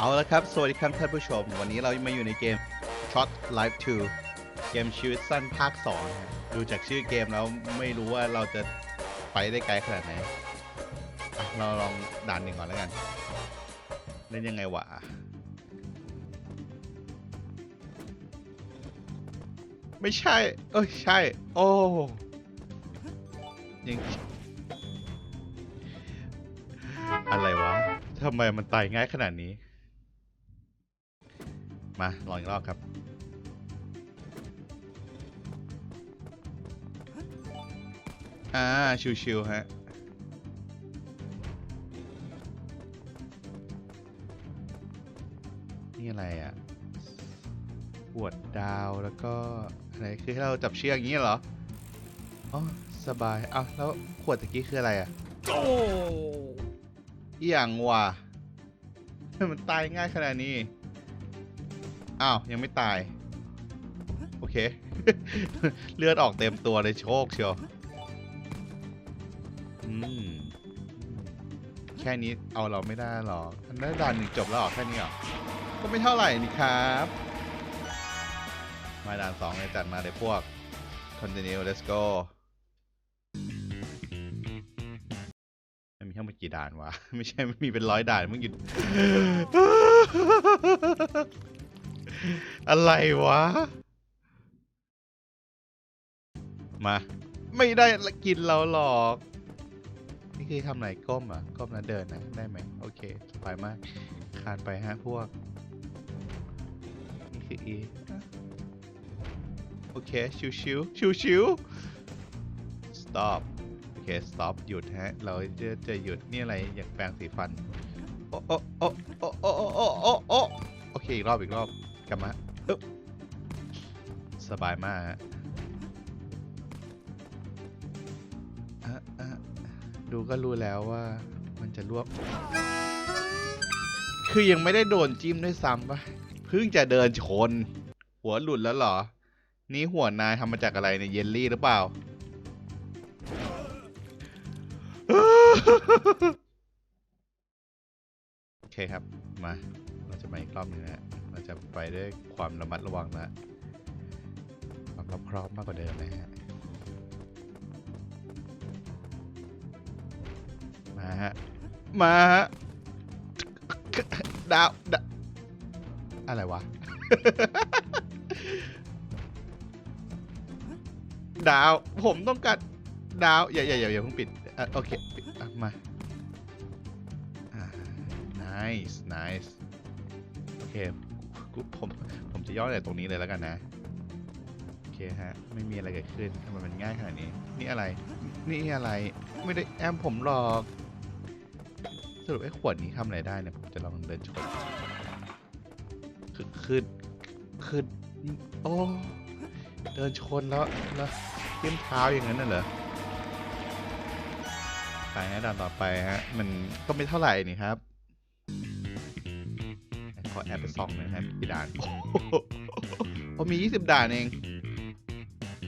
เอาละครับ สวัสดีครับท่านผู้ชม วันนี้เรามาอยู่ในเกม Shot Life 2 เกมชีวิตสั้นภาค2ดูจากชื่อเกมแล้วไม่รู้ว่าเราจะไปได้ไกลขนาดไหน เราลองด่านหนึ่งก่อนแล้วกัน เล่นยังไงวะไม่ใช่ เอ้ย ใช่ โอ้ยังอะไรวะ ทำไมมันตายง่ายขนาดนี้ มาลองอีกรอบครับอ่าชิวๆฮะนี่อะไรอะปวดดาวแล้วก็อะไรคือให้เราจับเชือกอย่างนี้เหรออ๋อสบายเอาแล้วขวดตะกี้คืออะไรอะโอ้อหย่างว่ะมันตายง่ายขนาดนี้ อ้าว ยังไม่ตาย โอเค เลือดออกเต็มตัวเลยโชคเชียวอืมแค่นี้เอาเราไม่ได้หรอกอันนั้นด่านหนึ่งจบแล้วเหรอแค่นี้เหรอ ก็ไม่เท่าไหร่นี่ครับ มาด่านสองเลยจัดมาเลยพวก continue let's go มันมีทั้งหมดกี่ด่านวะ ไม่ใช่ไม่มีเป็นร้อยด่านมึงหยุด อะไรวะ มา ไม่ได้กินเราหรอก นี่คือทำไหนก้มอะ ก้มแล้วเดินนะได้ไหม โอเคสบายมาก คานไปฮะพวก นี่คืออีโอเค ชิวชิวชิวชิว stop โอเค stop หยุดฮะ เราจะจะหยุดนี่อะไร อยากแปลงสีฟัน โอ้โอ้โอ้โอ้โอ้โอ้โอ้โอเค อีกรอบ อีกรอบ กลับมาอึ๊บสบายมากอะอะดูก็รู้แล้วว่ามันจะรวบ คือยังไม่ได้โดนจิ้มด้วยซ้ำปะเพิ่งจะเดินชน หัวหลุดแล้วเหรอ นี่หัวนายทำมาจากอะไรเนี่ยเยลลี่หรือเปล่า โอเคครับ มา เราจะมาอีกรอบหนึงนะฮะ เราจะไปด้วยความระมัดระวังนะความรอบครอบมากกว่าเดิมนะฮะมาฮะ มาฮะ ดาวดาวอะไรวะ ดาว ผมต้องการดาว อย่าอย่าอย่าอย่าเพิ่งปิดอะโอเคปิดมาอ่า nice nice โอเค ผมผมจะย่อจากตรงนี้เลยแล้วกันนะโอเคฮะไม่มีอะไรเกิดขึ้นทำไมมันง่ายขนาดนี้นี่อะไร นี่อะไรไม่ได้แอมผมหรอกสรุปไอ้ขวดนี้ทำอะไรได้เนี่ยผมจะลองเดินชนคือคือคือโอ้เดินชนแล้วแล้วเทียมเท้าอย่างนั้นน่ะเหรอไปนะด่านต่อไปฮะมันก็ไม่เท่าไหร่นี่ครับ ขอแอปไปส่องหนะครับกี่ด่านโอ้โหโอ้มี20ด่านเอง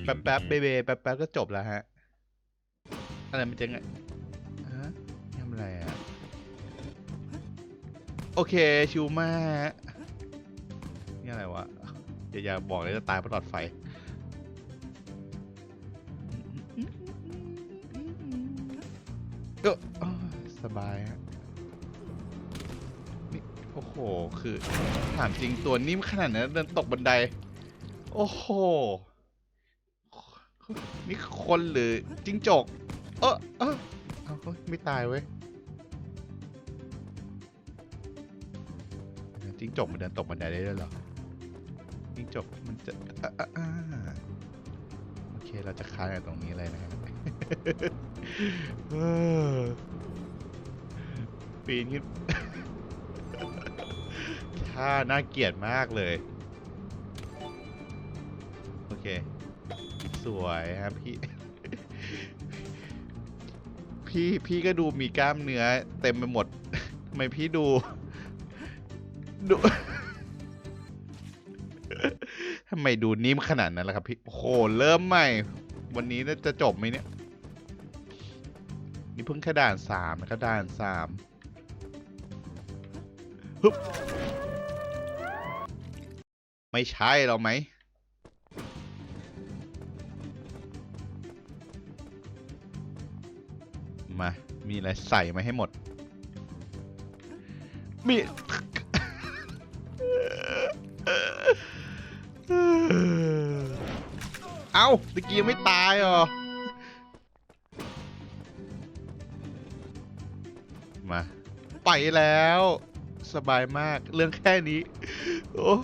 แป๊บแป๊บเบเบแป๊บแป๊บก็จบแล้วฮะ อะไรมันจะไงฮะทำอะไรอะ โอเค ชิวมากฮะนี่อะไรวะอย่าอย่าบอกเลยจะตายเพราะหลอดไฟเออ คือถามจริงตัวนิ่มขนาดนั้นเดินตกบันได โอ้โห นี่คนหรือจิ้งจก เออเออเอาไม่ตายเว้ยจิ้งจกมันเดินตกบันไดได้ด้วยเหรอจิ้งจกมันจะโอเคเราจะค้างกันตรงนี้เลยนะครับปีนขึ้น่าน่าเกลียดมากเลย โอเค สวยครับพี่ พี่พี่ก็ดูมีกล้ามเนื้อเต็มไปหมดทำไมพี่ดู ดูทำไมดูนิ่มขนาดนั้นล่ะครับพี่โอ้โหเริ่มใหม่ วันนี้น่าจะจบไหมเนี่ย นี่เพิ่งแค่ด่านสามนะครับด่านสามฮึบ ไม่ใช่เราไหม มา มีอะไรใส่มาให้หมด มี เอ้าตะกี้ยังไม่ตายเหรอ มา ไปแล้ว สบายมาก เรื่องแค่นี้ โอ้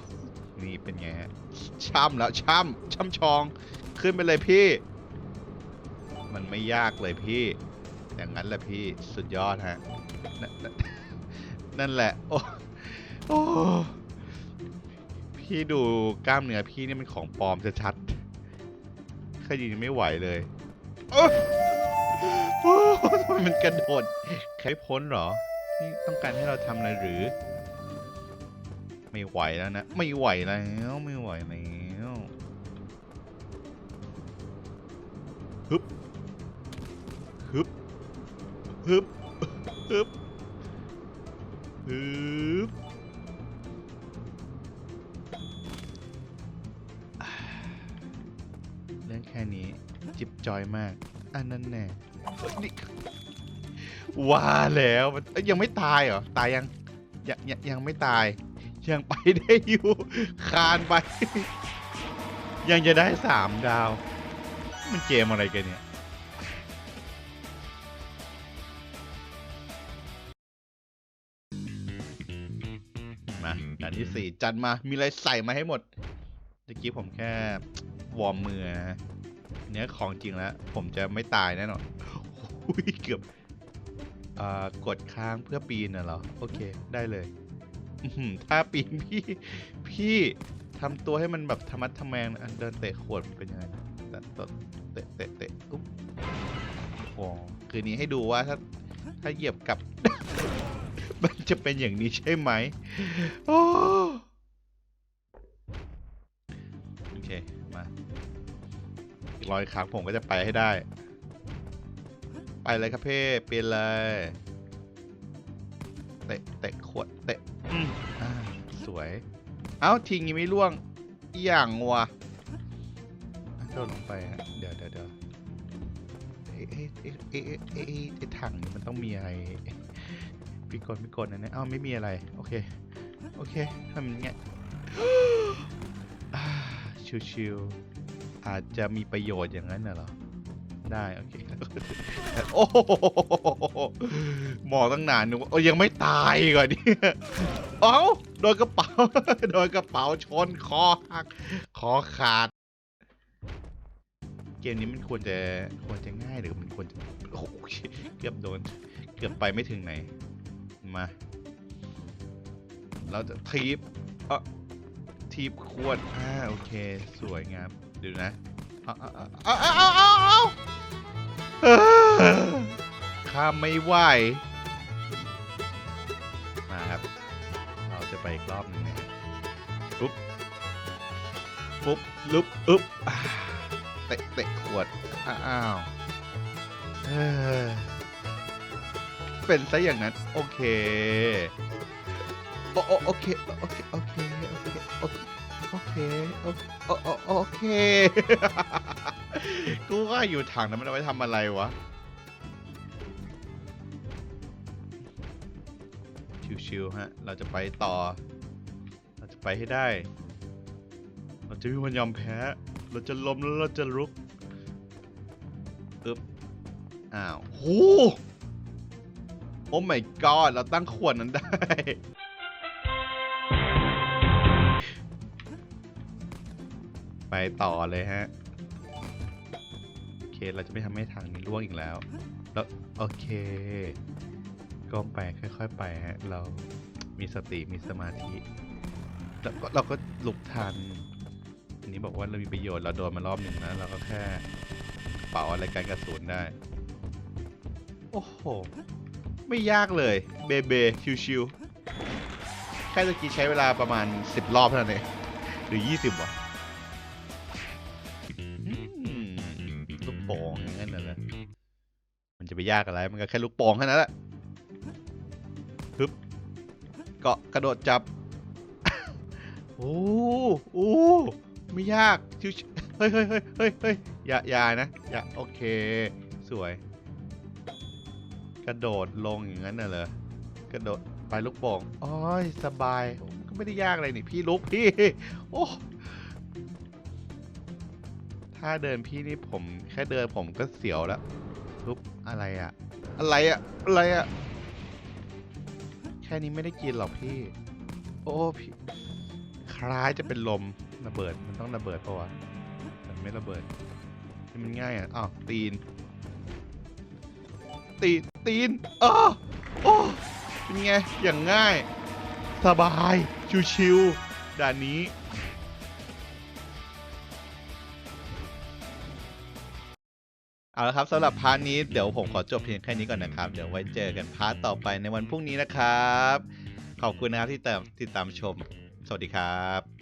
นี่เป็นไงฮะช่ำแล้วช่ำช่ำชอง ขึ้นไปเลยพี่ มันไม่ยากเลยพี่ อย่างนั้นแหละพี่สุดยอดฮะนั่นนั่นแหละ โอ้โอ้พี่ดูกล้ามเนื้อพี่นี่มันของปลอมชัดๆแค่ยืนไม่ไหวเลยโอ้โอ้ทำไมมันกระโดดแค่พ้นหรอ นี่ต้องการให้เราทำอะไรหรือ ไม่ไหวแล้วนะ ไม่ไหวแล้วไม่ไหวแล้วฮึบฮึบฮึบฮึบฮึบเรื่องแค่นี้จิบจอยมาก อันนั้นแน่เฮ้ยนี่ว่าแล้วยังไม่ตายเหรอ ตายยังยังยังไม่ตาย ยังไปได้อยู่คานไป ยังจะได้สามดาว มันเกมอะไรกันเนี่ยมาด่านที่สี่จัดมามีอะไรใส่มาให้หมดเมื่อกี้ผมแค่วอร์มมือนะเนี้ยของจริงแล้ว ผมจะไม่ตายแน่นอนเกือบอกดค้างเพื่อปีนน่ะเหรอ โอเค ได้เลย ถ้าปีนพี่พี่ทำตัวให้มันแบบธรรมัดทะแมงอะเดินเตะขวดเป็นยังไงนะเตะเตะเตะเตะอุ๊บโอ้คืนนี้ให้ดูว่าถ้าถ้าเหยียบกลับ มันจะเป็นอย่างนี้ใช่ไหมโอ้โอเค มาอีกร้อยครั้งผมก็จะไปให้ได้ ไปเลยครับเพ่เปลี่ยนเลย เตะเตะขวด อืม อ่าสวย เอ้าทิ้งยังไม่ล่วงอหย่างวะอะโดนลงไปฮะเดี๋ยวเดี๋ยวเดี๋ยวเอ๊ะเอ๊ะเอ๊ะเอ๊ะเอ๊ะเอ๊ะไอ้ถังนี่มันต้องมีอะไรพี่กลพี่กลอันนี้เอ้าไม่มีอะไร โอเค โอเคทำอย่างเงี้ยอ่าชิวๆอาจจะมีประโยชน์อย่างนั้นน่ะเหรอ ได้โอเคโอ้โหมองตั้งนานนึกว่าโอ้ยังไม่ตายก่อนนี่เอ้าโดนกระเป๋าโดนกระเป๋าชนคอหักคอขาด เกมนี้มันควรจะควรจะง่ายหรือมันควรจะโอ้โหเกือบโดน เกือบไปไม่ถึงไหนมาเราจะทีบเออทีบขวดอ่าโอเค สวยงามดูนะ เอาเอาเอาเอาเอาข้ามไม่ไหวมาครับ เราจะไปอีกรอบหนึ่งนะปุ๊บปุ๊บลุบอึ๊บอ่าเตะเตะขวดอ้าวเออเป็นซะอย่างนั้น โอเค โอโอโอเค โอเค โอเค โอเคโอเค เคโอโอโอโอเค กูว่าอยู่ถังนั้นมันเอาไว้ทำอะไรวะ ชิวๆฮะ เราจะไปต่อ เราจะไปให้ได้ เราจะไม่วันยอมแพ้ เราจะล้มแล้วเราจะลุกอึ๊บ อ้าวโหโอ้ my god เราตั้งขวดนั้นได้ ต่อเลยฮะ โอเค เราจะไม่ทำให้ทางนี้ร่วงอีกแล้ว แล้ว โอเคก้มไปค่อย ๆ ไปฮะ เรามีสติมีสมาธิ แล้วก็เราก็หลุกทัน อันนี้บอกว่าเรามีประโยชน์เราโดนมารอบหนึ่งนะ เราก็แค่เป่าอะไรกันกระสุนได้ โอ้โห ไม่ยากเลย เบเบชิวๆแค่ตะกี้ใช้เวลาประมาณ 10 รอบเท่านั้นเองหรือ 20วะ ยากอะไร มันก็แค่ลูกโป่งแค่นั้นแหละฮึบเกาะกระโดดจับ โอ้โอ้ไม่ยากชิวเฮ้ยเฮ้ยเฮ้ยเฮ้ยเฮ้ยอย่าอย่านะอย่าโอเค สวย กระโดดลงอย่างนั้นน่ะเหรอกระโดดไปลูกโป่งโอ้ยสบายก็ไม่ได้ยากอะไรนี่พี่ลุกพี่ โอ้ถ้าเดินพี่นี่ผมแค่เดินผมก็เสียวแล้วุบอะไรอะอะไรอะอะไรอะแค่นี้ไม่ได้กินหรอกพี่ โอ้พี่คล้ายจะเป็นลมระเบิดมันต้องระเบิดปะวะแต่ไม่ระเบิดนี่มันง่ายอะอ้าวตีน ตีนตีนเออโอ้เป็นไงอย่างง่าย สบายชิวๆด่านนี้ เอาละครับสำหรับพาร์ทนี้เดี๋ยวผมขอจบเพียงแค่นี้ก่อนนะครับ เดี๋ยวไว้เจอกันพาร์ทต่อไปในวันพรุ่งนี้นะครับ ขอบคุณนะครับที่ติดตามชม สวัสดีครับ